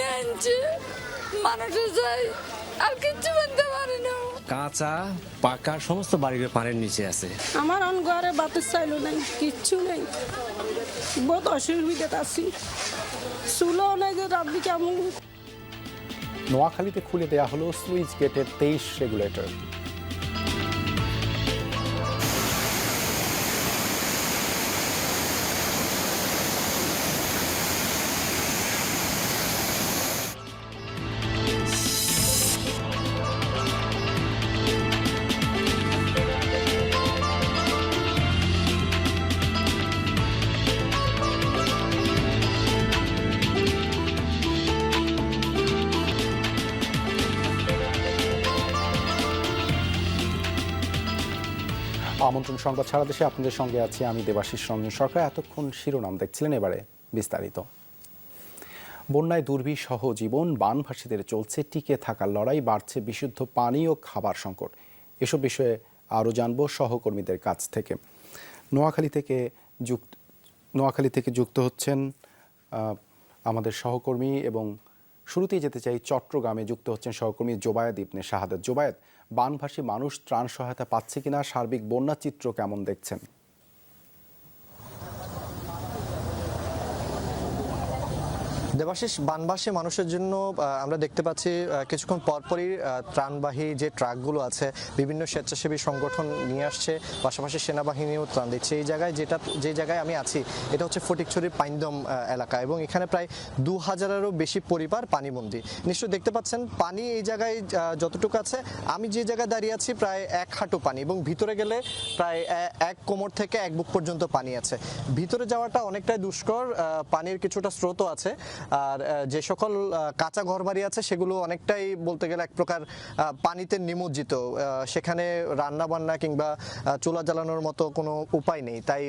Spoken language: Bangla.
না আনছে আর কিচ্ছু বানতে পারে না। কাঁচা পাকা সমস্ত বাড়িগুলো পানির নিচে আছে। আমার অন ঘরে বাতের চাইলো নাই কিচ্ছু নেই। বহুত অসুবিধাত আছি। চুলও নাই যে রাব্বি কেমন। নোয়াখালীতে খুলে দেয়া হলো সুইচ গেটের তেইশ রেগুলেটর। আমন্ত্রণ সংবাদ সারা দেশে আপনাদের সঙ্গে আছি আমি দেবাশিস রঞ্জন সরকার। এতক্ষণ শিরোনাম দেখছিলেন, এবারে বিস্তারিত। বন্যায় দুর্বিসহ জীবন বানভাসীদের চলছে, টিকে থাকার লড়াই, বাড়ছে বিশুদ্ধ পানি ও খাবার সংকট। এসব বিষয়ে আরও জানব সহকর্মীদের কাছ থেকে। নোয়াখালী থেকে যুক্ত, নোয়াখালী থেকে যুক্ত হচ্ছেন আমাদের সহকর্মী এবং শুরুতেই যেতে চাই চট্টগ্রামে। যুক্ত হচ্ছেন সহকর্মী জোবায়েদ ইবনে শাহাদাত। জোবায়েদ, বানভাসী মানুষ ত্রাণ সহায়তা পাচ্ছে কিনা? সার্বিক বন্যা চিত্র কেমন দেখছেন? দেবাশিস, বানবাসী মানুষের জন্য আমরা দেখতে পাচ্ছি কিছুক্ষণ পরপরই ত্রাণবাহী যে ট্রাকগুলো আছে, বিভিন্ন স্বেচ্ছাসেবী সংগঠন নিয়ে আসছে, পাশাপাশি সেনাবাহিনীও ত্রাণ দিচ্ছে। এই জায়গায় যেটা, যে জায়গায় আমি আছি, এটা হচ্ছে ফটিকছড়ির পাইন্দম এলাকা এবং এখানে প্রায় দু হাজারেরও বেশি পরিবার পানিবন্দী। নিশ্চয়ই দেখতে পাচ্ছেন, পানি এই জায়গায় যতটুকু আছে, আমি যে জায়গায় দাঁড়িয়ে আছি, প্রায় এক হাঁটু পানি এবং ভিতরে গেলে প্রায় এক কোমর থেকে এক বুক পর্যন্ত পানি আছে। ভিতরে যাওয়াটা অনেকটাই দুষ্কর পানির কিছুটা স্রোতও আছে আর যে সকল কাঁচা ঘরবাড়ি আছে সেগুলো অনেকটাই বলতে গেলে এক প্রকার পানিতে নিমজ্জিত। সেখানে রান্না বান্না কিংবা চুলা জ্বালানোর মতো কোনো উপায় নেই। তাই